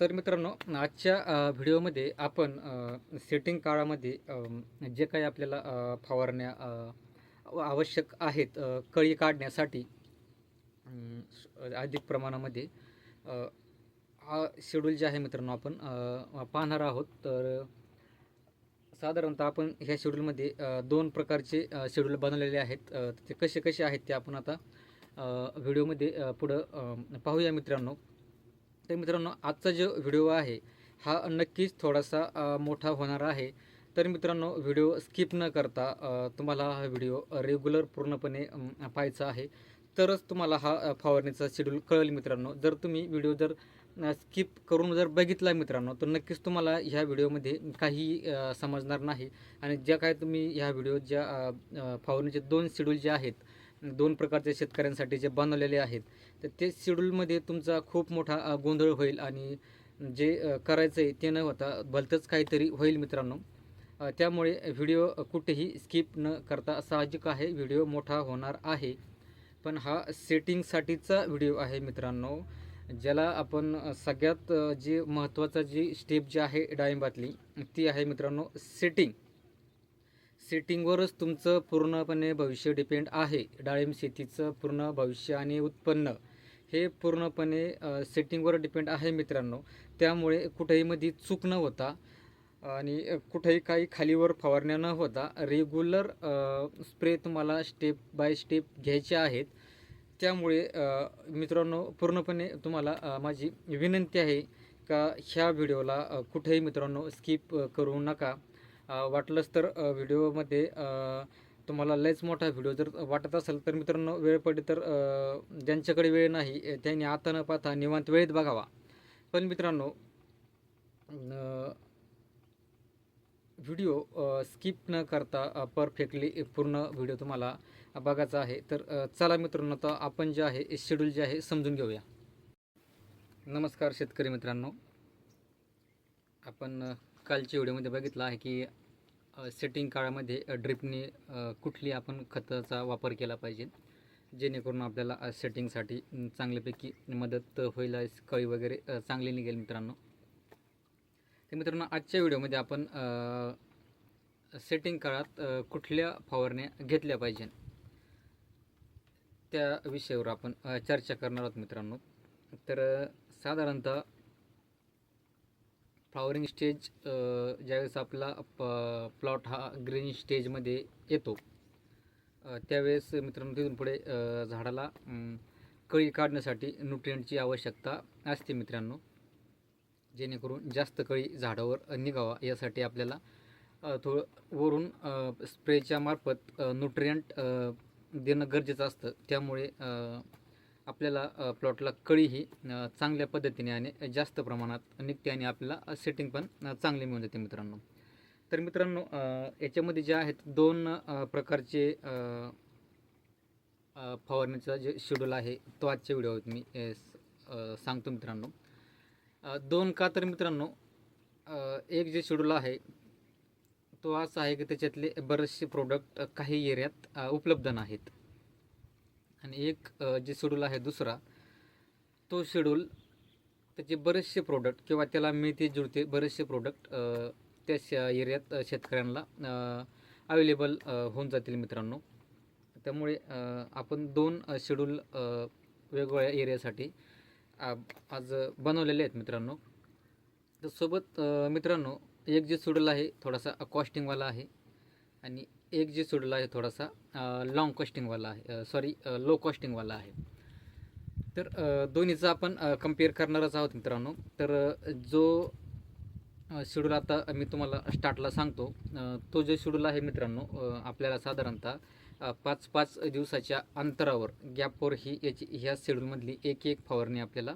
तर मित्रांनो आजच्या व्हिडिओमध्ये आपण सेटिंग काळामध्ये जे काही आपल्याला फवारण्या आवश्यक आहेत कळी काढण्यासाठी अधिक प्रमाणामध्ये हा शेड्यूल जे आहे मित्रांनो आपण पाहणार आहोत. तर साधारणतः आपण ह्या शेड्यूलमध्ये दोन प्रकारचे शेड्यूल बनवलेले आहेत. ते कसे कसे आहेत ते आपण आता व्हिडिओमध्ये पुढं पाहूया मित्रांनो. तर मित्रांनो आजचा जो व्हिडिओ आहे हा नक्कीच थोडासा मोठा होणार आहे. तर मित्रांनो व्हिडिओ स्किप न करता तुम्हाला हा व्हिडिओ रेग्युलर पूर्णपणे पाहायचा आहे. तरच तुम्हाला हा फवारणीचा शेड्यूल कळेल मित्रांनो. जर तुम्ही व्हिडिओ जर स्किप करून जर बघितला मित्रांनो तर नक्कीच तुम्हाला ह्या व्हिडिओमध्ये काही समजणार नाही. आणि ज्या काय तुम्ही ह्या व्हिडिओ ज्या फवारणीचे दोन शेड्यूल जे आहेत दोन प्रकारचे शेतकऱ्यांसाठी जे बनवलेले आहेत तर ते शेड्यूलमध्ये तुमचा खूप मोठा गोंधळ होईल आणि जे करायचं आहे ते न होता भलतंच काहीतरी होईल मित्रांनो. त्यामुळे व्हिडिओ कुठेही स्किप न करता साहजिक आहे व्हिडिओ मोठा होणार आहे. पण हा सेटिंगसाठीचा व्हिडिओ आहे मित्रांनो ज्याला आपण सगळ्यात जी महत्त्वाचा जी स्टेप जी आहे डाळिंबातली ती आहे मित्रांनो सेटिंग. सेटिंगवरच तुमचं पूर्णपणे भविष्य डिपेंड आहे. डाळिंब शेतीचं पूर्ण भविष्य आणि उत्पन्न हे पूर्णपणे सेटिंगवर डिपेंड आहे मित्रांनो. त्यामुळे कुठेही मध्ये चूक न होता आणि कुठेही काही खालीवर फवारण्या न होता रेग्युलर स्प्रे तुम्हाला स्टेप बाय स्टेप घ्यायचे आहेत. त्यामुळे मित्रांनो पूर्णपणे तुम्हाला माझी विनंती आहे का ह्या व्हिडिओला कुठेही मित्रांनो स्किप करू नका. वाटलंच तर व्हिडिओमध्ये तुम्हाला लयच मोठा व्हिडिओ जर वाटत असेल तर मित्रांनो वेळ पडली तर ज्यांच्याकडे वेळ नाही त्यांनी आता न पाहता निवांत वेळेत बघावा. पण मित्रांनो व्हिडिओ स्किप न करता परफेक्टली पूर्ण व्हिडिओ तुम्हाला बघायचा आहे. तर चला मित्रांनो आता आपण जे आहे शेड्यूल जे आहे समजून घेऊया. नमस्कार शेतकरी मित्रांनो. आपण कालच्या व्हिडिओमध्ये बघितलं आहे की सेटिंग काळामध्ये ड्रिपने कुठली आपण खताचा वापर केला पाहिजे जेणेकरून आपल्याला सेटिंगसाठी चांगल्यापैकी मदत होईल कळी वगैरे चांगली निघेल मित्रांनो. तर मित्रांनो आजच्या व्हिडिओमध्ये आपण सेटिंग काळात कुठल्या फवारण्या घेतल्या पाहिजे? त्या विषयावर आपण चर्चा करणार आहोत मित्रांनो. तर साधारणतः फ्लॉवरिंग स्टेज ज्यावेळेस आपला प प्लॉट हा ग्रीन स्टेजमध्ये येतो त्यावेळेस मित्रांनो तिथून पुढे झाडाला कळी काढण्यासाठी न्यूट्रियंटची आवश्यकता असते मित्रांनो. जेणेकरून जास्त कळी झाडावर निघावा यासाठी आपल्याला थोडं वरून स्प्रेच्या मार्फत न्यूट्रियंट देणं गरजेचं असतं. त्यामुळे आपल्याला प्लॉटला कळी ही चांगल्या पद्धतीने आणि जास्त प्रमाणात निघते आणि आपल्याला सेटिंग पण चांगली मिळून जाते मित्रांनो. तर मित्रांनो याच्यामध्ये जे आहेत दोन प्रकारचे फवारणीचा जे शेड्यूल आहे तो आजच्या व्हिडिओत मी सांगतो मित्रांनो. दोन का तर मित्रांनो एक जे शेड्यूल आहे तो असा आहे की त्याच्यातले बरेचसे प्रोडक्ट काही एरियात उपलब्ध नाहीत. आणि एक जे शेड्यूल आहे दुसरा तो शेड्यूल त्याचे बरेचसे प्रोडक्ट किंवा त्याला मिळते जुळते बरेचसे प्रोडक्ट त्या श एरियात शेतकऱ्यांना अवेलेबल होऊन जातील मित्रांनो. त्यामुळे आपण दोन शेड्यूल वेगवेगळ्या एरियासाठी आज बनवलेले आहेत मित्रांनो. तर सोबत मित्रांनो एक जे शेड्यूल आहे थोडासा कॉस्टिंगवाला आहे. आणि एक जे सोडला आहे थोडासा लाँग कॉस्टिंगवाला आहे सॉरी लो कॉस्टिंगवाला आहे. तर दोन्हीचा दोन्हीचं आपण कंपेअर करणारच आहोत मित्रांनो. तर जो शेड्यूल आता मी तुम्हाला स्टार्टला सांगतो तो जो शेड्यूल आहे मित्रांनो आपल्याला साधारणतः पाच पाच दिवसाच्या अंतरावर गॅपवर ही याची ह्या शेड्यूलमधली एक एक फवारणी आपल्याला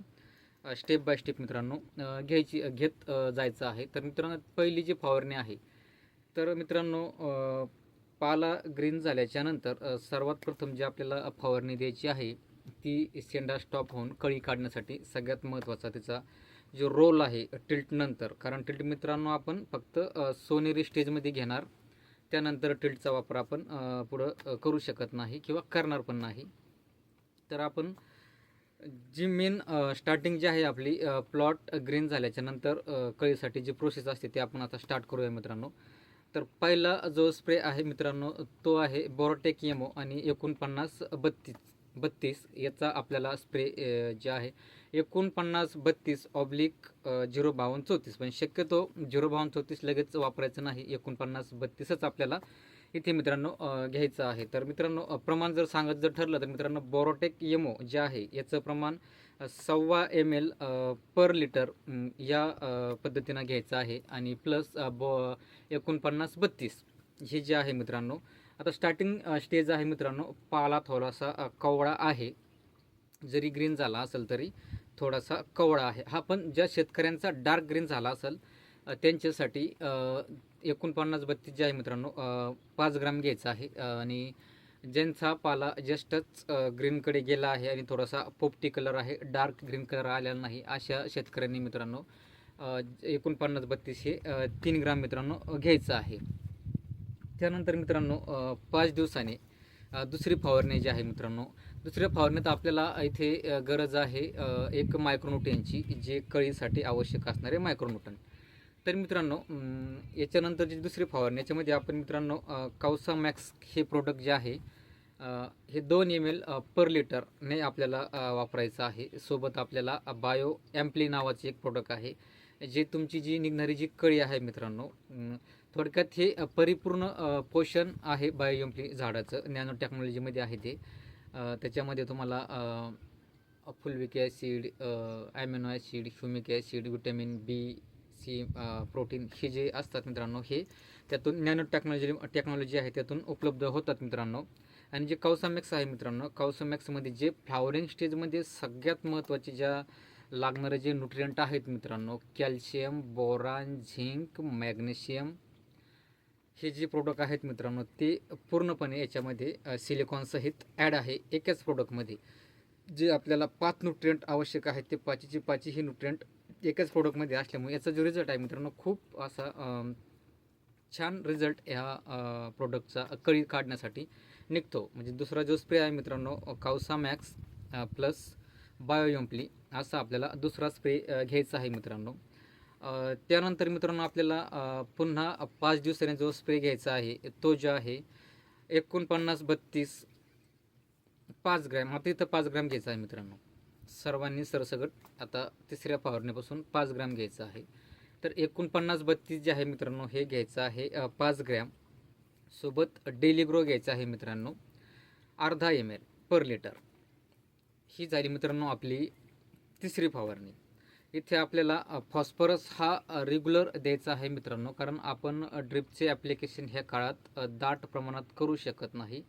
स्टेप बाय स्टेप मित्रांनो घ्यायची घेत जायचं आहे. तर मित्रांनो पहिली जी फवारणी आहे तर मित्रांनो पाला ग्रीन झाल्याच्यानंतर सर्वात प्रथम जी आपल्याला फवारणी द्यायची आहे ती शेंडा स्टॉप होऊन कळी काढण्यासाठी सगळ्यात महत्त्वाचा त्याचा जो रोल आहे टिल्टनंतर कारण टिल्ट मित्रांनो आपण फक्त सोनेरी स्टेजमध्ये घेणार. त्यानंतर टिल्टचा वापर आपण पुढं करू शकत नाही किंवा करणार पण नाही. तर आपण जी मेन स्टार्टिंग जी आहे आपली प्लॉट ग्रीन झाल्याच्यानंतर कळीसाठी जी प्रोसेस असते ते आपण आता स्टार्ट करूया मित्रांनो. तर पहिला जो स्प्रे आहे मित्रांनो तो आहे बोरोटेक येमो आणि एकोणपन्नास बत्तीस बत्तीस याचा आपल्याला स्प्रे जे आहे एकोणपन्नास बत्तीस ऑब्लिक झिरो बावन्न चौतीस. पण शक्यतो झिरो बावन्न चौतीस लगेच वापरायचं नाही एकोणपन्नास बत्तीसच आपल्याला इथे मित्रांनो घ्यायचं आहे. तर मित्रांनो प्रमाण जर सांगत जर ठरलं तर मित्रांनो बोरोटेक येमो जे आहे याचं प्रमाण सव्वा एम एल पर लिटर या पद्धतीनं घ्यायचं आहे. आणि प्लस बॉ एकोणपन्नास बत्तीस. हे जे आहे मित्रांनो आता स्टार्टिंग स्टेज आहे मित्रांनो पाला थोडासा कवळा आहे. जरी ग्रीन झाला असेल तरी थोडासा कवळा आहे. हा पण ज्या शेतकऱ्यांचा डार्क ग्रीन झाला असेल त्यांच्यासाठी एकोणपन्नास बत्तीस जे आहे मित्रांनो पाच ग्राम घ्यायचा आहे. आणि ज्यांचा पाला जस्टच ग्रीनकडे गेला आहे आणि थोडासा पोपटी कलर आहे डार्क ग्रीन कलर आलेला नाही अशा शेतकऱ्यांनी मित्रांनो एकोणपन्नास बत्तीस हे तीन ग्राम मित्रांनो घ्यायचं आहे. त्यानंतर मित्रांनो पाच दिवसाने दुसरी फवारणी जी आहे मित्रांनो दुसऱ्या फवारणीत आपल्याला इथे गरज आहे एक मायक्रोन्युट्रियनची जे कळीसाठी आवश्यक असणारे मायक्रोन्यूटन तर मित्रांनो याच्यानंतर याच्यानंतरची दुसरी फवारणी याच्यामध्ये आपण मित्रांनो कावसा मॅक्स हे प्रोडक्ट जे आहे हे दोन एम एल पर लिटरने आपल्याला वापरायचं आहे. सोबत आपल्याला बायो ॲम्प्ली नावाचे एक प्रोडक्ट आहे जे तुमची जी निघणारी जी कळी आहे मित्रांनो थोडक्यात हे परिपूर्ण पोषण आहे बायो एम्प्ली झाडाचं नॅनो टेक्नॉलॉजीमध्ये आहे ते. त्याच्यामध्ये तुम्हाला fulvic acid amino acid humic acid vitamin B C protein हे जे असतात मित्रांनो हे त्यातून नॅनो टेक्नॉलॉजी टेक्नॉलॉजी आहे त्यातून उपलब्ध होतात मित्रांनो. आणि जे कौसामॅक्स आहे मित्रांनो कौसामॅक्समध्ये जे फ्लावरिंग स्टेजमध्ये सगळ्यात महत्त्वाचे ज्या लागणारे जे न्यूट्रियंट आहेत मित्रांनो कॅल्शियम बोरान झिंक मॅग्नेशियम हे जे प्रोडक्ट आहेत मित्रांनो ते पूर्णपणे याच्यामध्ये सिलिकॉनसहित ॲड आहे एकाच प्रोडक्टमध्ये जे आपल्याला पाच न्यूट्रियंट आवश्यक आहेत ते पाचीचे पाचही हे न्यूट्रियंट एकाच प्रोडक्टमध्ये असल्यामुळे याचा जो रिझल्ट आहे मित्रांनो खूप असा छान रिझल्ट ह्या प्रोडक्टचा कळी काढण्यासाठी निघतो. म्हणजे दुसरा जो स्प्रे आहे मित्रांनो काउसा मॅक्स प्लस बायोयम्पली असा आपल्याला दुसरा स्प्रे घ्यायचा आहे मित्रांनो. त्यानंतर मित्रांनो आपल्याला पुन्हा पाच दिवसाने जो स्प्रे घ्यायचा आहे तो जो आहे एकोणपन्नास बत्तीस पाच ग्रॅम. आता इथं पाच ग्रॅम घ्यायचा आहे मित्रांनो. सर्वांनी सरसगट आता तिसऱ्या फवारणीपासून पाच ग्रॅम घ्यायचं आहे. तर एकोणपन्नास बत्तीस जे आहे मित्रांनो हे घ्यायचं आहे पाच ग्रॅम. सोबत डेली ग्रो घ्यायचं आहे मित्रांनो अर्धा एम एल पर लिटर. ही झाली मित्रांनो आपली तिसरी फवारणी. इथे आपल्याला फॉस्फरस हा रेग्युलर द्यायचा आहे मित्रांनो कारण आपण ड्रिपचे ॲप्लिकेशन ह्या काळात दाट प्रमाणात करू शकत नाही.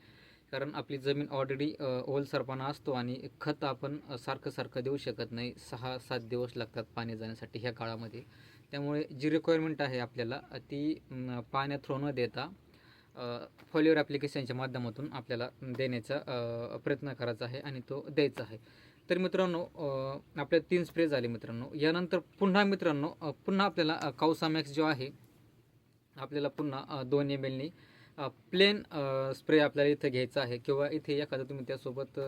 कारण आपली जमीन ऑलरेडी ओलसरपणा असतो आणि खत आपण सारखं सारखं देऊ शकत नाही. सहा सात दिवस लागतात पाणी जाण्यासाठी ह्या काळामध्ये. त्यामुळे जी रिक्वायरमेंट आहे आपल्याला ती पाण्यात थ्रो न देता फॉलिओर ॲप्लिकेशनच्या माध्यमातून आपल्याला देण्याचा प्रयत्न करायचा आहे आणि तो द्यायचा आहे. तर मित्रांनो आपल्या तीन स्प्रे झाले मित्रांनो. यानंतर पुन्हा मित्रांनो पुन्हा आपल्याला काउसामॅक्स जो आहे आपल्याला पुन्हा दोन एम एलनी प्लेन स्प्रे आपल्याला इथं घ्यायचा आहे किंवा इथे एखादं तुम्ही त्यासोबत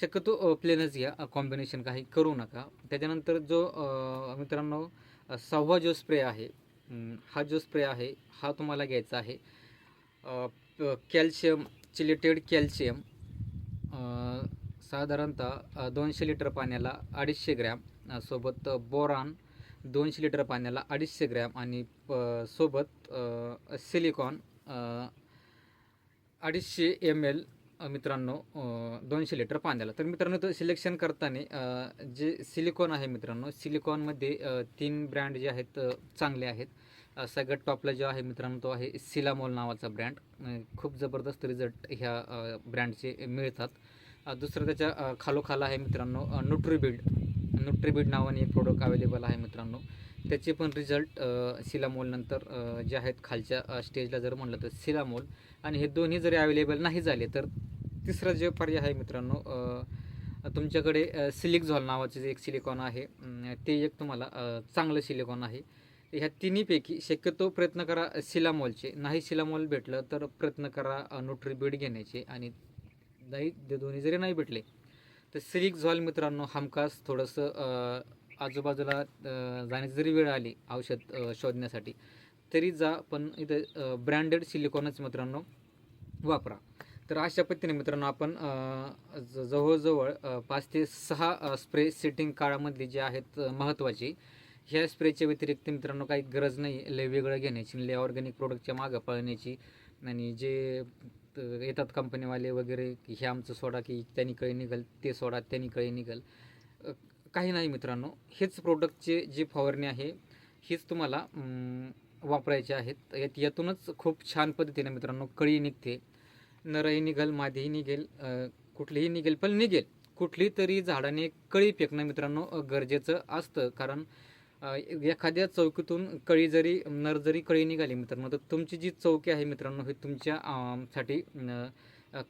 शक्यतो प्लेनच घ्या. कॉम्बिनेशन काही करू नका. त्याच्यानंतर जो मित्रांनो सहावा जो स्प्रे आहे हा जो स्प्रे आहे हा तुम्हाला घ्यायचा आहे. कॅल्शियम चिलेटेड कॅल्शियम साधारणतः दोनशे लिटर पाण्याला अडीचशे ग्रॅम सोबत बोरान दोनशे लिटर पाण्याला अडीचशे ग्रॅम आणि प- सोबत सिलिकॉन अडीचशे एम एल मित्रांनो दोनशे लिटर पाण्याला. तर मित्रांनो तो सिलेक्शन करताना जे सिलिकॉन आहे मित्रांनो सिलिकॉनमध्ये तीन ब्रँड जे आहेत चांगले आहेत. सगळ्यात टॉपला जो आहे मित्रांनो तो आहे सिलामोल नावाचा ब्रँड खूप जबरदस्त रिझल्ट ह्या ब्रँडचे मिळतात. दुसरं त्याच्या खालोखाला खालोखाल आहे मित्रांनो न्यूट्रीबिल्ड न्यूट्रीबिल्ड नावाने एक प्रोडक्ट अवेलेबल आहे मित्रांनो. त्याचे पण रिझल्ट सिलामोल नंतर जे आहेत खालच्या स्टेजला जर म्हणलं तर सिलामोल. आणि हे दोन्ही जरी अवेलेबल नाही झाले तर तिसरा जे पर्याय आहे मित्रांनो तुमच्याकडे सिलिक झॉल नावाचं जे एक सिलिकॉन आहे ते एक तुम्हाला चांगलं सिलिकॉन आहे. ह्या तिन्हीपैकी शक्यतो प्रयत्न करा सिलामॉलचे. नाही सिलामॉल भेटलं तर प्रयत्न करा न्यूट्रीबीड घेण्याचे. आणि नाही दोन्ही जरी नाही भेटले तर सिलिक झॉल मित्रांनो हमखास थोडंसं आजूबाजूला जाण्याची जरी वेळ आली औषध शोधण्यासाठी तरी जा पण इथं ब्रँडेड सिलिकॉनच मित्रांनो वापरा. तर अशा पद्धतीने मित्रांनो आपण ज- जवळजवळ पाच ते सहा स्प्रे सेटिंग काळामधली जे आहेत महत्त्वाची ह्या स्प्रेच्या व्यतिरिक्त मित्रांनो काही गरज नाही लय वेगळं घेण्याची लय ऑर्गॅनिक प्रोडक्टच्या मागं पळण्याची आणि जे येतात कंपनीवाले वगैरे की हे आमचं सोडा की त्यांनी कळी निघल ते सोडा त्यांनी कळी निघल काही नाही मित्रांनो हेच प्रोडक्टचे जी फवारणी आहे हीच तुम्हाला वापरायचे वापरायची आहेत. यात यातूनच खूप छान पद्धतीने मित्रांनो कळी निघते. नरही निघेल मादीही निघेल कुठलीही निघेल पण निघेल. कुठली तरी झाडाने कळी फेकणं मित्रांनो गरजेचं असतं. कारण एखाद्या चौकीतून कळी जरी नर जरी कळी निघाली मित्रांनो तर तुमची जी चौकी आहे मित्रांनो हे तुमच्या साठी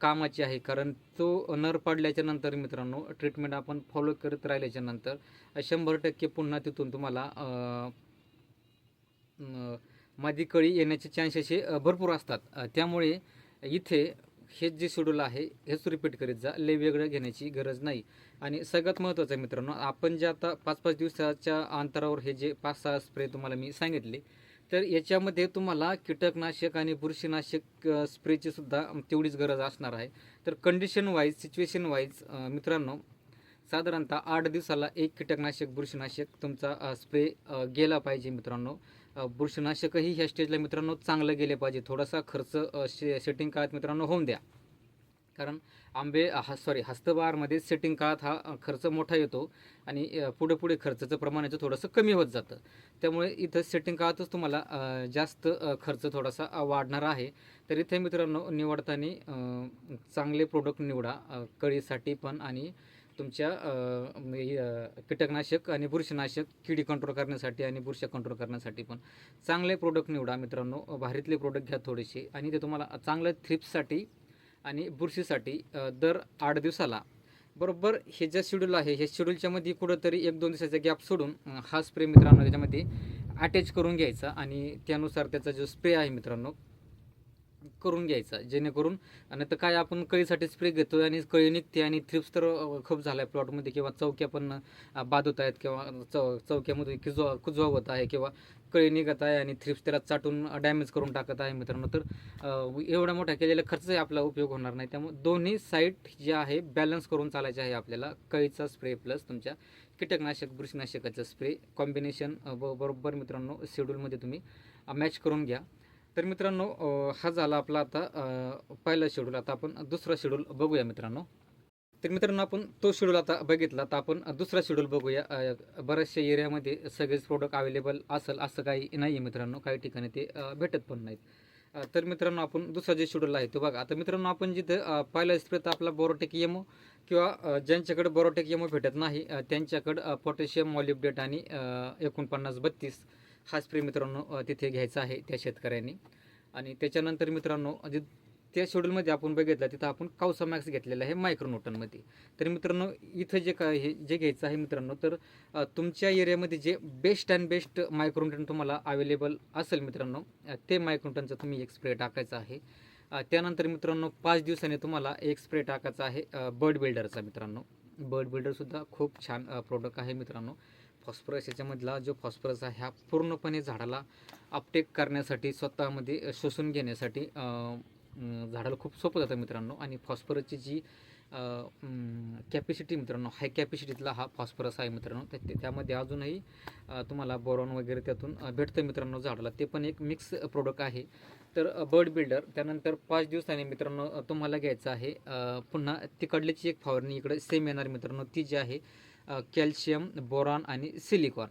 कामाची आहे. कारण तो नर पाडल्याच्या नंतर मित्रांनो ट्रीटमेंट आपण फॉलो करत राहिल्याच्या नंतर शंभर टक्के पुन्हा तिथून तुम्हाला मादी कळी येण्याचे चान्स असे भरपूर असतात. त्यामुळे इथे हेच जे शेड्यूल आहे हेच रिपीट करीत जा. लय वेगळं घेण्याची गरज नाही. आणि सगळ्यात महत्त्वाचं आहे मित्रांनो आपण जे आता पाच पाच दिवसाच्या अंतरावर हे जे पाच सहा स्प्रे तुम्हाला मी सांगितले तर याच्यामध्ये तुम्हाला कीटकनाशक आणि बुरशीनाशक स्प्रेची सुद्धा तेवढीच गरज असणार आहे. तर कंडिशन वाईज सिच्युएशन वाईज मित्रांनो साधारणतः आठ दिवसाला एक कीटकनाशक बुरशीनाशक तुमचा स्प्रे गेला पाहिजे मित्रांनो. बुरशीनाशकही ह्या स्टेजला मित्रांनो चांगलं गेले पाहिजे. थोडासा खर्च शे सेटिंग काळात मित्रांनो होऊन द्या. कारण आंबे हा सॉरी हस्तबहारमध्ये सेटिंग काळात हा खर्च मोठा येतो आणि पुढे पुढे खर्चाचं प्रमाण याचं थोडंसं कमी होत जातं. त्यामुळे इथं सेटिंग काळातच तुम्हाला जास्त खर्च थोडासा वाढणार आहे. तर इथे मित्रांनो निवडताना चांगले प्रोडक्ट निवडा. कळीसाठी पण आणि तुमच्या म्हणजे, कीटकनाशक आणि बुरशीनाशक किडी कंट्रोल करण्यासाठी आणि बुरशा कंट्रोल करण्यासाठी पण चांगले प्रोडक्ट निवडा मित्रांनो. भारीतले प्रोडक्ट घ्या थोडेसे आणि ते तुम्हाला चांगल्या थ्रिप्ससाठी आणि बुरशीसाठी दर आठ दिवसाला. बरोबर हे जे शेड्यूल आहे हे शेड्यूलच्यामध्ये कुठंतरी एक दोन दिवसाचा गॅप सोडून हा स्प्रे मित्रांनो त्याच्यामध्ये अटॅच करून घ्यायचा आणि त्यानुसार त्याचा जो स्प्रे आहे मित्रांनो करून घ्यायचा जेणेकरून आणि तर काय आपण कळीसाठी स्प्रे घेतो आणि कळी निघते आणि थ्रिप्स तर खूप झाला आहे प्लॉटमध्ये किंवा चौक्या पण बाद होत आहेत किंवा चौ चौक्यामध्ये किजवा कुजवा होत आहे किंवा कळी निघत आहे आणि थ्रिप्स त्याला चाटून डॅमेज करून टाकत आहे मित्रांनो. तर एवढा मोठा केलेला खर्चही आपला उपयोग होणार नाही. त्यामुळे दोन्ही साईड जे आहे बॅलन्स करून चालायचे आहे आपल्याला कळीचा स्प्रे प्लस तुमच्या कीटकनाशक बुरशीनाशकाचा स्प्रे कॉम्बिनेशन बरोबर मित्रांनो शेड्यूलमध्ये तुम्ही मॅच करून घ्या. तर मित्रांनो हा झाला आपला आता पहिला शेड्यूल आता आपण दुसरा शेड्यूल बघूया मित्रांनो. तर मित्रांनो आपण तो शेड्यूल आता बघितला. तर आपण दुसरा शेड्यूल बघूया. बऱ्याचशा एरियामध्ये सगळेच प्रोडक्ट अवेलेबल असेल असं काही नाही आहे मित्रांनो. काही ठिकाणी ते भेटत पण नाहीत. तर मित्रांनो आपण दुसरा जे शेड्यूल आहे तो बघा. आता मित्रांनो आपण जिथं पहिला स्प्रे तर आपला बोरोटेक येमो किंवा ज्यांच्याकडे बोरोटेक येमो भेटत नाही त्यांच्याकडं पोटॅशियम मॉलिब्डेट आणि एकोणपन्नास बत्तीस हा स्प्रे मित्रांनो तिथे घ्यायचा आहे त्या शेतकऱ्यांनी. आणि त्याच्यानंतर मित्रांनो जे त्या शेड्यूलमध्ये आपण बघितलं तिथं आपण काउसा मॅक्स घेतलेला आहे मायक्रोनोटनमध्ये तर मित्रांनो इथं जे काय हे जे घ्यायचं आहे मित्रांनो तर तुमच्या एरियामध्ये जे बेस्ट अँड बेस्ट मायक्रोनोटन तुम्हाला अवेलेबल असेल मित्रांनो ते मायक्रोनोटनचा तुम्ही एक स्प्रे टाकायचा आहे. त्यानंतर मित्रांनो पाच दिवसांनी तुम्हाला एक स्प्रे टाकायचा आहे बर्ड बिल्डरचा मित्रांनो. बर्ड बिल्डरसुद्धा खूप छान प्रोडक्ट आहे मित्रांनो. फॉस्फरस याच्यामधला जो फॉस्फरस आहे हा पूर्णपणे झाडाला अपटेक करण्यासाठी स्वतःमध्ये शोषून घेण्यासाठी झाडाला खूप सोपं जातं मित्रांनो. आणि फॉस्फरसची जी कॅपॅसिटी मित्रांनो हाय कॅपॅसिटीतला हा फॉस्फरस आहे मित्रांनो. त्या- त्यामध्ये अजूनही तुम्हाला बोरॉन वगैरे त्यातून भेटतं मित्रांनो झाडाला. ते पण एक मिक्स प्रोडक्ट आहे. तर बर्ड बिल्डर त्यानंतर पाच दिवसांनी मित्रांनो तुम्हाला घ्यायचं आहे पुन्हा तिकडल्याची एक फवारणी इकडे सेम येणार मित्रांनो. ती जी आहे कॅल्शियम बोरॉन आणि सिलिकॉन.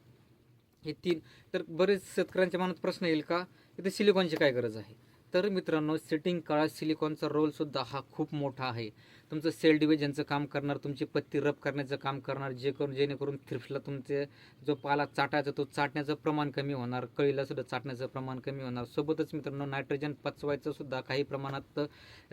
हे तीन तर बरेच शेतकऱ्यांच्या मनात प्रश्न येईल का? इथे सिलिकॉनची काय गरज आहे? तर मित्रांनो सेटिंग काळात सिलिकॉनचा रोलसुद्धा हा खूप मोठा आहे. तुमचं सेल डिव्हिजनचं काम करणार तुमची पत्ती रब करण्याचं काम करणार जे करून जेणेकरून थ्रिफ्टला तुमचे जो पाला चाटायचा तो चाटण्याचं प्रमाण कमी होणार कळीला सुद्धा चाटण्याचं प्रमाण कमी होणार. सोबतच मित्रांनो नायट्रोजन पचवायचं सुद्धा काही प्रमाणात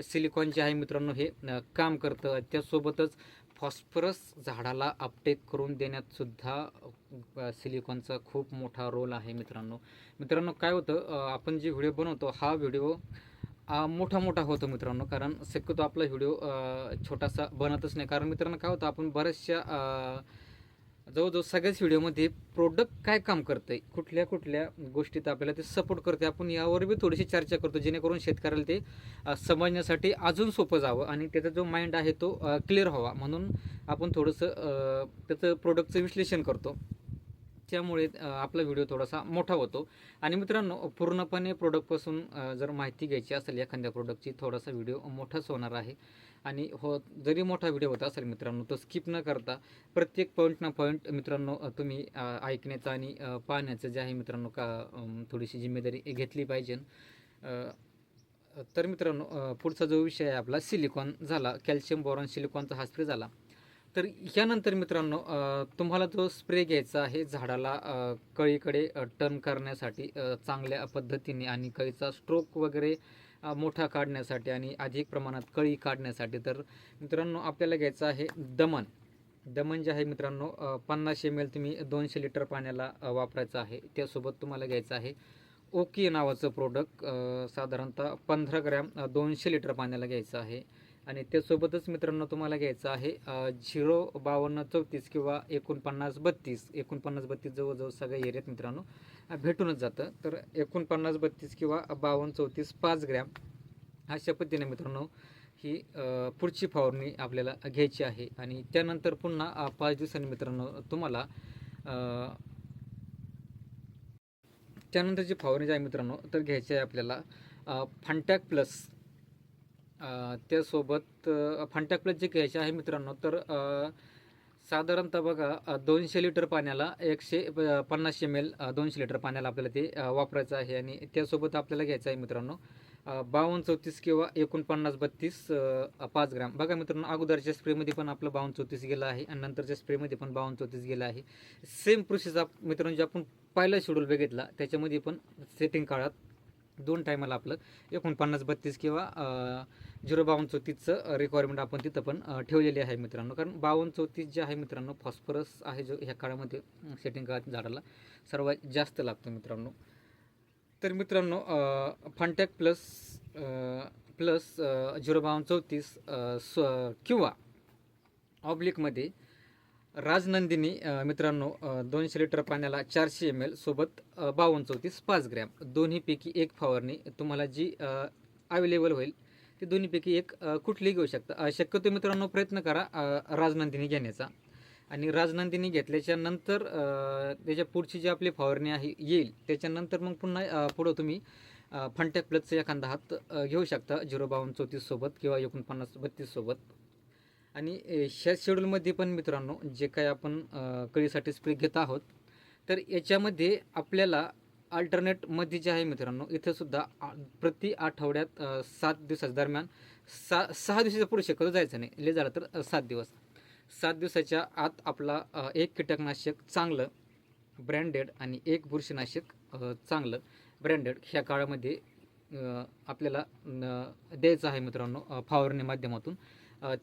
सिलिकॉन जे आहे मित्रांनो हे काम करतं. त्यासोबतच फॉस्फरस झाडाला अपटेक करून देण्यात सुद्धा सिलिकॉनचा खूप मोठा रोल आहे मित्रांनो. मित्रांनो काय होतं आपण जे व्हिडिओ बनवतो हा व्हिडिओ मोठा मोठा होतो मित्रांनो. कारण शक्यतो आपला व्हिडिओ छोटासा बनतच नाही. कारण मित्रांनो काय होतं आपण बऱ्याचशा जवळजवळ सगळ्याच व्हिडिओमध्ये प्रोडक्ट काय काम करतं आहे कुठल्या कुठल्या गोष्टीत आपल्याला ते सपोर्ट करते आपण यावर बी थोडीशी चर्चा करतो जेणेकरून शेतकऱ्याला ते समजण्यासाठी अजून सोपं जावं आणि त्याचा जो माइंड आहे तो क्लिअर व्हावा. म्हणून आपण थोडंसं त्याचं प्रोडक्टचं विश्लेषण करतो. त्यामुळे आपला व्हिडिओ थोडासा मोठा होतो. आणि मित्रांनो पूर्णपणे प्रोडक्टपासून जर माहिती घ्यायची असेल एखाद्या प्रोडक्टची थोडासा व्हिडिओ मोठाच होणार आहे. आणि हो जरी मोठा व्हिडिओ होता असेल मित्रांनो तो स्किप न करता प्रत्येक पॉईंट ना पॉईंट मित्रांनो तुम्ही ऐकण्याचं आणि पाहण्याचं जे आहे मित्रांनो का थोडीशी जिम्मेदारी घेतली पाहिजे. तर मित्रांनो पुढचा जो विषय आहे आपला सिलिकॉन झाला. कॅल्शियम बोरॉन सिलिकॉनचा हा स्प्रे झाला. तर यानंतर मित्रांनो तुम्हाला जो स्प्रे घ्यायचा आहे झाडाला कळीकडे टर्न करण्यासाठी चांगल्या पद्धतीने आणि कळीचा स्ट्रोक वगैरे मोठा काढण्यासाठी आणि अधिक प्रमाणात कळी काढण्यासाठी तर मित्रांनो आपल्याला घ्यायचं आहे दमन दमन जे आहे मित्रांनो पन्नासशे पन्नास एम एल तुम्ही दोनशे लिटर पाण्याला वापरायचं आहे. त्यासोबत तुम्हाला घ्यायचं आहे ओके नावाचं प्रोडक्ट साधारणतः पंधरा ग्रॅम दोनशे लिटर पाण्याला घ्यायचं आहे. आणि त्यासोबतच मित्रांनो तुम्हाला घ्यायचं आहे झिरो बावन्न चौतीस किंवा एकोणपन्नास बत्तीस. एकोणपन्नास बत्तीस जवळजवळ सगळ्या एरियात मित्रांनो भेटूनच जातं. तर एकोणपन्नास बत्तीस किंवा बावन्न चौतीस पाच ग्रॅम अशा पद्धतीने मित्रांनो ही पुढची फवारणी आपल्याला घ्यायची आहे. आणि त्यानंतर पुन्हा पाच दिवसांनी मित्रांनो तुम्हाला त्यानंतर जी फवारणी जी आहे मित्रांनो तर घ्यायची आहे आपल्याला फांटॅक फंटॅक प्लस त्यासोबत फंटॅक प्लस जे घ्यायचे आहे मित्रांनो तर साधारणतः बघा दोनशे लिटर पाण्याला एकशे प- पन्नास एम एल दोनशे लिटर पाण्याला आपल्याला ते वापरायचं आहे आणि त्यासोबत आपल्याला घ्यायचं आहे मित्रांनो बावन्न चौतीस किंवा एकोणपन्नास बत्तीस पाच ग्राम. बघा मित्रांनो अगोदरच्या स्प्रेमध्ये पण आपलं बावन्न चौतीस गेलं आहे आणि नंतरच्या स्प्रेमध्ये पण बावन्न चौतीस गेलं आहे. सेम प्रोसेस आप मित्रांनो जे आपण पहिला शेड्यूल बघितला त्याच्यामध्ये पण सेटिंग काळात दोन टायमाला आपलं. एकोणपन्नास बत्तीस किंवा झिरो बावन्न चौतीसचं रिक्वायरमेंट आपण तिथं पण ठेवलेली आहे मित्रांनो. कारण बावन्न चौतीस जे आहे मित्रांनो फॉस्फरस आहे जो ह्या काळामध्ये सेटिंग काळात झाडाला सर्वात जास्त लागतो मित्रांनो. तर मित्रांनो फंटॅक प्लस प्लस झिरो बावन्न चौतीस स किंवा ऑब्लिकमध्ये राजनंदिनी मित्रांनो दोनशे लिटर पाण्याला चारशे एम एल सोबत बावन्न चौतीस पाच ग्रॅम. दोन्हीपैकी एक फवारणी तुम्हाला जी अवेलेबल होईल ती दोन्हीपैकी एक कुठलीही घेऊ शकता. शक्यतो मित्रांनो प्रयत्न करा राजनंदिनी घेण्याचा. आणि राजनंदिनी घेतल्याच्या नंतर त्याच्या पुढची जी आपली फवारणी आहे येईल त्याच्यानंतर मग पुन्हा पुढं तुम्ही फंटॅक प्लसचा एखादा हात घेऊ शकता झिरो बावन्न चौतीस सोबत किंवा एकोणपन्नास बत्तीस सोबत. आणि ह्या शेड्यूलमध्ये पण मित्रांनो जे काही आपण कळीसाठी स्प्रे घेत आहोत तर याच्यामध्ये आपल्याला अल्टरनेटमध्ये जे आहे मित्रांनो इथेसुद्धा प्रति आठवड्यात सात दिवसाच्या दरम्यान सा सहा दिवसाच्या पुढे शक्यतो जायचं नाही. ले झालं तर सात दिवस. सात दिवसाच्या आत आपला एक कीटकनाशक चांगलं ब्रँडेड आणि एक बुरशीनाशक चांगलं ब्रँडेड ह्या काळामध्ये आपल्याला द्यायचं आहे मित्रांनो फवारणी माध्यमातून.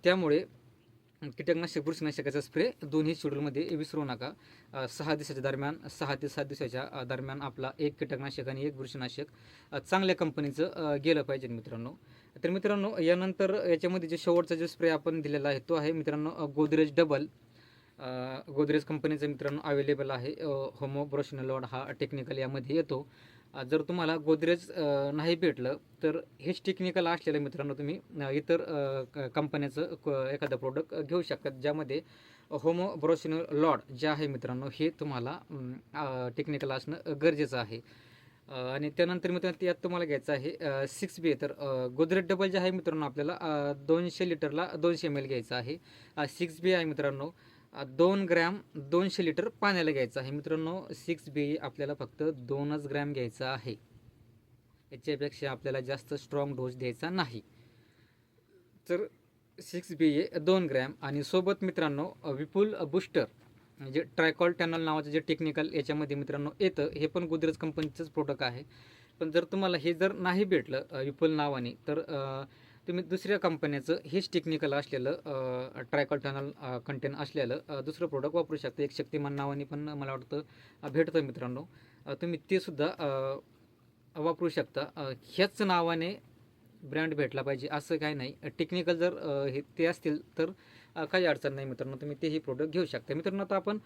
त्यामुळे कीटकनाशक बुरशीनाशकाचा स्प्रे दोन्ही शेड्यूलमध्ये विसरू नका. सहा दिवसाच्या दरम्यान सहा ते सात दिवसाच्या दरम्यान आपला एक कीटकनाशक आणि एक बुरशीनाशक चांगल्या कंपनीचं गेलं पाहिजे मित्रांनो. तर मित्रांनो यानंतर याच्यामध्ये जे शेवटचा जो स्प्रे आपण दिलेला आहे तो आहे मित्रांनो गोदरेज डबल गोदरेज कंपनीचा मित्रांनो अवेलेबल आहे. होमो ब्रोशनलॉड हा टेक्निकल यामध्ये येतो. जर तुम्हाला गोदरेज नाही भेटलं तर हेच टेक्निकल असलेलं मित्रांनो तुम्ही इतर क- कंपन्याचं क- एखादं प्रोडक्ट घेऊ शकतात ज्यामध्ये होमो ब्रोशनल लॉड जे आहे मित्रांनो हे तुम्हाला टेक्निकल असणं गरजेचं आहे. आणि त्यानंतर मित्रांनो यात तुम्हाला घ्यायचं आहे सिक्स बी तर गोदरेज डबल जे आहे मित्रांनो आपल्याला दोनशे लिटरला दोनशे एम एल घ्यायचं आहे. सिक्स बी आहे मित्रांनो दोन ग्रॅम दोनशे लिटर पाण्याला घ्यायचं आहे. मित्रांनो सिक्स बी आपल्याला फक्त दोनच ग्रॅम घ्यायचा आहे. याच्यापेक्षा आपल्याला जास्त स्ट्रॉंग डोस द्यायचा नाही. तर सिक्स बी ए दोन ग्रॅम आणि सोबत मित्रांनो विपुल बूस्टर म्हणजे ट्रायकॉल टॅनल नावाचं जे टेक्निकल याच्यामध्ये मित्रांनो येतं हे पण गोदरेज कंपनीचंच प्रोडक्ट आहे. पण जर तुम्हाला हे जर नाही भेटलं विपुल नावाने तर तुम्ही दुसऱ्या कंपन्याचं हेच टेक्निकल असलेलं ट्रायकॉल टॅनल कंटेन असलेलं दुसरं प्रोडक्ट वापरू शकता. एक शक्तिमान नावाने पण मला वाटतं भेटतं मित्रांनो. तुम्ही ते सुद्धा वापरू शकता. ह्याच नावाने ब्रँड भेटला पाहिजे असं काही नाही. टेक्निकल जर हे ते असतील तर काही अडचण नाही मित्रांनो. तुम्ही तेही प्रोडक्ट घेऊ शकता. मित्रांनो आता आपण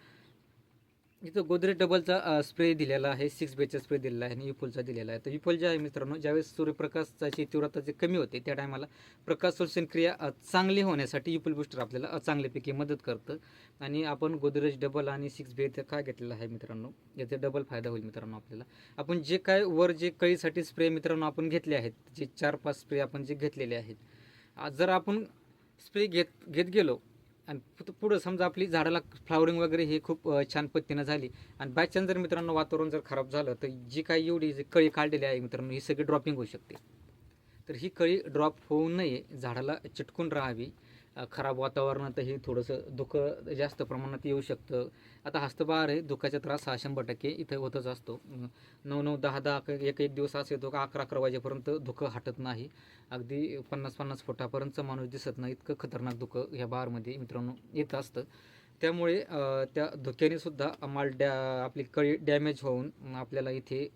इथं गोदरेज डबलचा स्प्रे दिलेला आहे सिक्स बेचा स्प्रे दिलेला आहे आणि विपुलचा दिलेला आहे. तर विपुल जे आहे मित्रांनो ज्यावेळेस सूर्यप्रकाशाची तीव्रता जे कमी होते त्या टायमाला प्रकाश संश्लेषण क्रिया चांगली होण्यासाठी विपुल बुस्टर आपल्याला चांगल्यापैकी मदत करतं. आणि आपण गोदरेज डबल आणि सिक्स बे ते काय घेतलेलं आहे मित्रांनो याचा डबल फायदा होईल मित्रांनो आपल्याला. आपण जे काय वर जे कळीसाठी स्प्रे मित्रांनो आपण घेतले आहेत जे चार पाच स्प्रे आपण जे घेतलेले आहेत जर आपण स्प्रे घेत घेत गेलो आणि पुढं- पुढं समजा आपली झाडाला फ्लावरिंग वगैरे हे खूप छान पद्धतीनं झाली. आणि बाय चान्स जर मित्रांनो वातावरण जर खराब झालं तर जी काही एवढी जी कळी काढलेली आहे मित्रांनो ही सगळी ड्रॉपिंग होऊ शकते. तर ही कळी ड्रॉप होऊ नये झाडाला चिटकून राहावी. खराब वातावरणातही थोडंसं धुकं जास्त प्रमाणात येऊ शकतं. आता हस्तभार आहे दुःखाचा त्रास हा शंभर टक्के इथं होतच असतो. नऊ नऊ दहा दहा एक एक दिवस असं येतो का अकरा अकरा वाजेपर्यंत धुकं हटत नाही. अगदी पन्नास पन्नास फुटापर्यंत माणूस दिसत नाही. इतकं खतरनाक धुकं ह्या बारमध्ये मित्रांनो येत असतं. त्यामुळे त्या धुक्याने सुद्धा माल डॅ आपली कळी डॅमेज होऊन आपल्याला इथे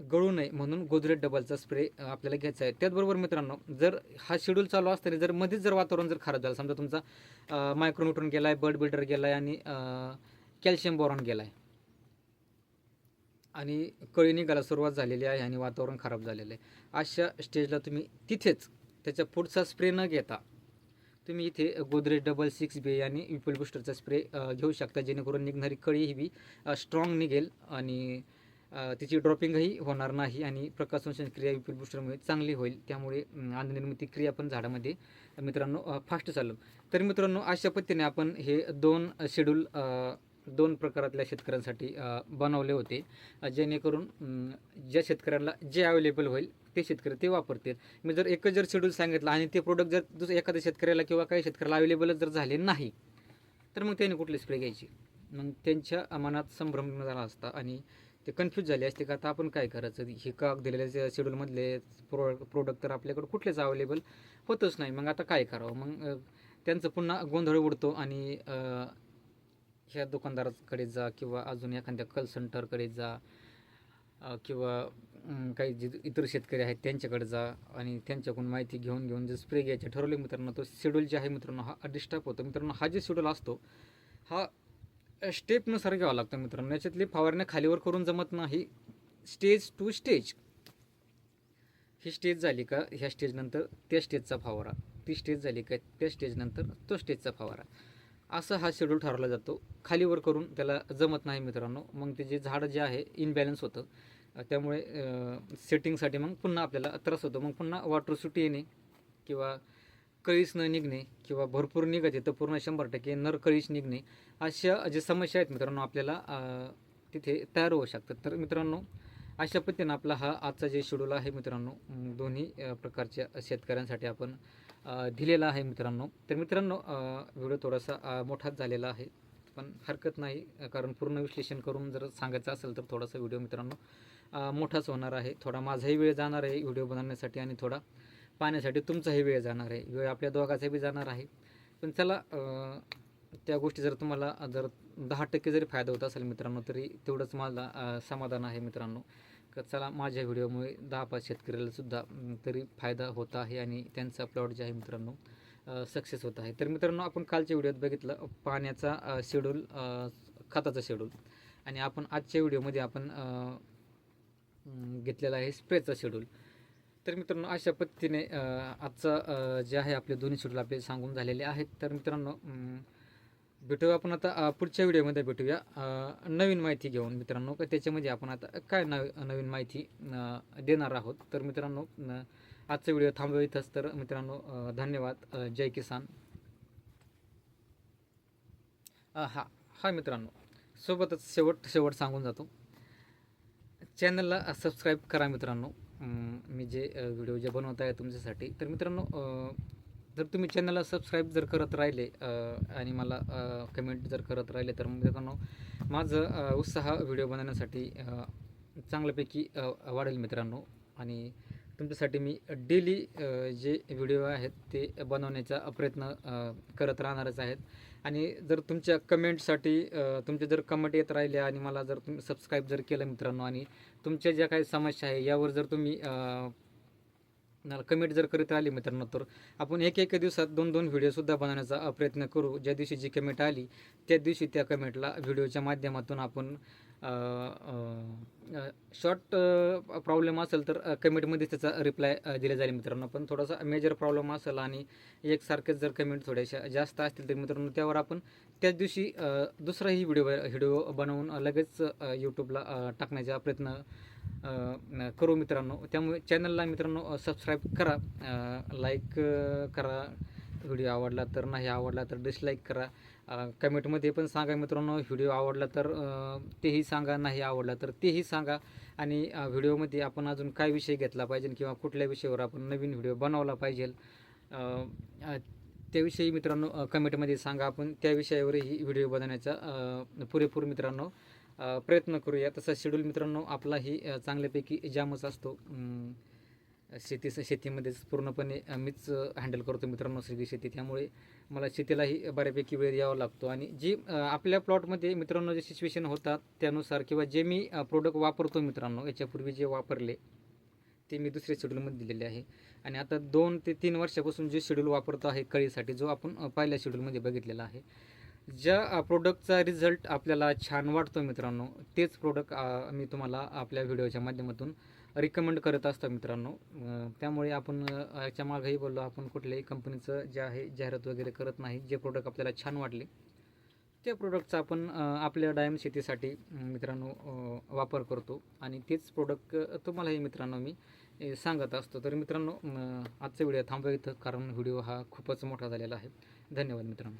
गळू नये म्हणून गोदरेज डबलचा स्प्रे आपल्याला घ्यायचा आहे. त्याचबरोबर मित्रांनो जर हा शेड्यूल चालू असताना जर मध्येच जर वातावरण जर खराब झालं समजा तुमचा मायक्रोन्यूट्रॉन गेला आहे बर्ड बिल्डर गेला आहे आणि कॅल्शियम बोरॉन गेला आहे आणि कळी निघायला सुरुवात झालेली आहे आणि वातावरण खराब झालेलं आहे. अशा स्टेजला तुम्ही तिथेच त्याच्या पुढचा स्प्रे न घेता तुम्ही इथे गोदरेज डबल सिक्स बी आणि विपुल बुस्टरचा स्प्रे घेऊ शकता. जेणेकरून निघणारी कळी ही बी स्ट्रॉंग निघेल आणि तिची ड्रॉपिंगही होणार नाही आणि प्रकाश संश्लेषण क्रिया विपुल बुस्टरमुळे चांगली होईल. त्यामुळे अंधनिर्मिती क्रिया पण झाडामध्ये मित्रांनो फास्ट चालू तर मित्रांनो अशा पद्धतीने आपण हे दोन शेड्यूल दोन प्रकारातल्या शेतकऱ्यांसाठी बनवले होते. जेणेकरून ज्या शेतकऱ्यांना जे अवेलेबल होईल ते शेतकरी ते वापरतील. मी जर एकच जर शेड्यूल सांगितलं आणि ते प्रोडक्ट जर दुसऱ्या एखाद्या शेतकऱ्याला किंवा काही शेतकऱ्याला अवेलेबलच जर झाले नाही तर मग त्याने कुठले स्प्रे घ्यायची? मग त्यांच्या मनात संभ्रम झाला असता आणि ते कन्फ्यूज झाले असते का? आता आपण काय करायचं? हे का दिलेल्या शेड्यूलमधले प्रो प्रोडक्ट तर आपल्याकडे कुठलेच अवेलेबल होतच नाही. मग आता काय करावं? मग त्यांचं पुन्हा गोंधळ उडतो आणि ह्या दुकानदाराकडे जा किंवा अजून एखाद्या कल सेंटरकडे जा किंवा काही जे इतर शेतकरी आहेत त्यांच्याकडे जा आणि त्यांच्याकडून माहिती घेऊन घेऊन जर स्प्रे घ्यायचे ठरवले मित्रांनो तो शेड्यूल जे आहे मित्रांनो हा डिस्टर्ब होतो. मित्रांनो हा जे शेड्यूल असतो हा स्टेपनुसार घ्यावं लागतं मित्रांनो. याच्यातली फवारण्या खालीवर करून जमत नाही. Stage two stage. ही स्टेज झाली का ह्या स्टेजनंतर त्या स्टेजचा फवारा. ती स्टेज झाली का त्या स्टेजनंतर तो स्टेजचा फवारा. असं हा शेड्यूल ठरवला जातो. खालीवर करून त्याला जमत नाही मित्रांनो. मग ते जे झाड जे आहे इनबॅलन्स होतं. त्यामुळे सेटिंगसाठी मग पुन्हा आपल्याला त्रास होतो. मग पुन्हा वॉटर सुटी येणे किंवा कळीस न निघणे किंवा भरपूर निघते तर पूर्ण शंभर टक्के नर कळीस निघणे अशा जे समस्या आहेत मित्रांनो आपल्याला तिथे तयार होऊ शकतात. तर मित्रांनो अशा पद्धतीनं आपला हा आजचा जे शेड्यूल आहे मित्रांनो दोन्ही प्रकारच्या शेतकऱ्यांसाठी आपण दिलेला आहे मित्रांनो. तर मित्रांनो व्हिडिओ थोडासा मोठाच झालेला आहे पण हरकत नाही कारण पूर्ण विश्लेषण करून जर सांगायचं असेल तर थोडासा व्हिडिओ मित्रांनो मोठाच होणार आहे. थोडा माझाही वेळ जाणार आहे व्हिडिओ बनवण्यासाठी आणि थोडा पाहण्यासाठी तुमचाही वेळ जाणार आहे. वेळ आपल्या दोघाचाही बी जाणार आहे. पण चला त्या गोष्टी जर तुम्हाला जर दहा टक्के जरी फायदा होत असेल मित्रांनो तरी तेवढंच मला समाधान आहे मित्रांनो. का चला माझ्या व्हिडिओमुळे दहा पाच शेतकऱ्याला सुद्धा तरी फायदा होत आहे आणि त्यांचा प्लॉट जे आहे मित्रांनो सक्सेस होत आहे. तर मित्रांनो आपण कालच्या व्हिडिओत बघितलं पाण्याचा शेड्यूल खताचा शेड्यूल आणि आपण आजच्या व्हिडिओमध्ये आपण घेतलेला आहे स्प्रेचा शेड्यूल तर मित्रांनो अशा पद्धतीने आजचं आजचा जे आहे आपले दोन्ही शेड्यूल आपले सांगून झालेले आहेत. तर मित्रांनो भेटूया आपण आता पुढच्या व्हिडिओमध्ये भेटूया. नवीन माहिती घेऊन मित्रांनो. त्याच्यामध्ये आपण आता काय नव नवीन माहिती देणार आहोत. तर मित्रांनो आजचा व्हिडिओ थांबवा इथंच. तर मित्रांनो धन्यवाद. जय किसान. हा हा मित्रांनो सोबतच शेवट शेवट सांगून जातो. चॅनलला सबस्क्राईब करा मित्रांनो. मी जे व्हिडिओ जे बनवत आहे तुमच्यासाठी. तर मित्रांनो जर तुम्ही चॅनलला सबस्क्राईब जर करत राहिले आणि मला कमेंट जर करत राहिले तर मित्रांनो माझं उत्साह व्हिडिओ बनवण्यासाठी चांगल्यापैकी वाढेल मित्रांनो. आणि तुमच्यासाठी मी डेली जे व्हिडिओ आहेत ते बनवण्याचा प्रयत्न करत राहणारच आहेत. आणि जर तुमच्या कमेंटसाठी तुमचे तुमच्या जर कमेंट येत राहिल्या आणि मला जर तुम्ही सबस्क्राईब जर केलं मित्रांनो आणि तुमच्या ज्या काही समस्या आहे यावर जर तुम्ही कमेंट जर करीत राहिली मित्रांनो तर आपण एक एक दिवसात दोन दोन व्हिडिओसुद्धा बनवण्याचा प्रयत्न करू. ज्या दिवशी जी कमेंट आली त्या दिवशी त्या कमेंटला व्हिडिओच्या माध्यमातून आपण शॉर्ट प्रॉब्लेम असेल तर कमेंटमध्ये त्याचा रिप्लाय दिला जाईल मित्रांनो. पण थोडासा मेजर प्रॉब्लेम असेल आणि एकसारखेच जर कमेंट थोड्याशा जास्त असतील तर मित्रांनो त्यावर आपण त्याच दिवशी दुसराही व्हिडिओ व्हिडिओ बनवून लगेच यूट्यूबला टाकण्याचा प्रयत्न करू मित्रांनो. त्यामुळे चॅनलला मित्रांनो सबस्क्राईब करा. लाईक करा. व्हिडिओ आवडला तर नाही आवडला तर डिसलाईक करा. कमेंटमध्ये पण सांगा मित्रांनो व्हिडिओ आवडला तर तेही सांगा नाही आवडला तर तेही सांगा. आणि व्हिडिओमध्ये आपण अजून काय विषय घेतला पाहिजे किंवा कुठल्या विषयावर आपण नवीन व्हिडिओ बनवला पाहिजे त्याविषयी मित्रांनो कमेंटमध्ये सांगा. आपण त्या विषयावरही व्हिडिओ बनवण्याचा पुरेपूर मित्रांनो प्रयत्न करूया. तसा शेड्यूल मित्रांनो आपलाही चांगल्यापैकी जामच असतो. शेतीस शेती शेतीमध्येच पूर्णपणे मीच हँडल करतो मित्रांनो सगळी शेती. त्यामुळे मला शेतीलाही बऱ्यापैकी वेळ यावा लागतो. आणि जी आपल्या प्लॉटमध्ये मित्रांनो जे सिच्युएशन होतात त्यानुसार किंवा जे मी प्रोडक्ट वापरतो मित्रांनो याच्यापूर्वी जे वापरले ते मी दुसऱ्या शेड्यूलमध्ये दिलेले आहे. आणि आता दोन ते तीन वर्षापासून जे शेड्यूल वापरतो आहे कळीसाठी जो आपण पहिल्या शेड्यूलमध्ये बघितलेला आहे ज्या प्रोडक्टचा रिझल्ट आपल्याला छान वाटतो मित्रांनो तेच प्रोडक्ट मी तुम्हाला आपल्या व्हिडिओच्या माध्यमातून रिकमेंड करत असतं मित्रांनो. त्यामुळे आपण याच्या मागेही बोललो आपण कुठल्याही कंपनीचं जे आहे जाहिरात वगैरे करत नाही जे प्रोडक्ट आपल्याला छान वाटले त्या प्रोडक्टचा आपण आपल्या डायम शेतीसाठी मित्रांनो वापर करतो. आणि तेच प्रोडक्ट तुम्हालाही मित्रांनो मी सांगत असतो. तर मित्रांनो आजचा व्हिडिओ थांबवा इथं कारण व्हिडिओ हा खूपच मोठा झालेला आहे. धन्यवाद मित्रांनो.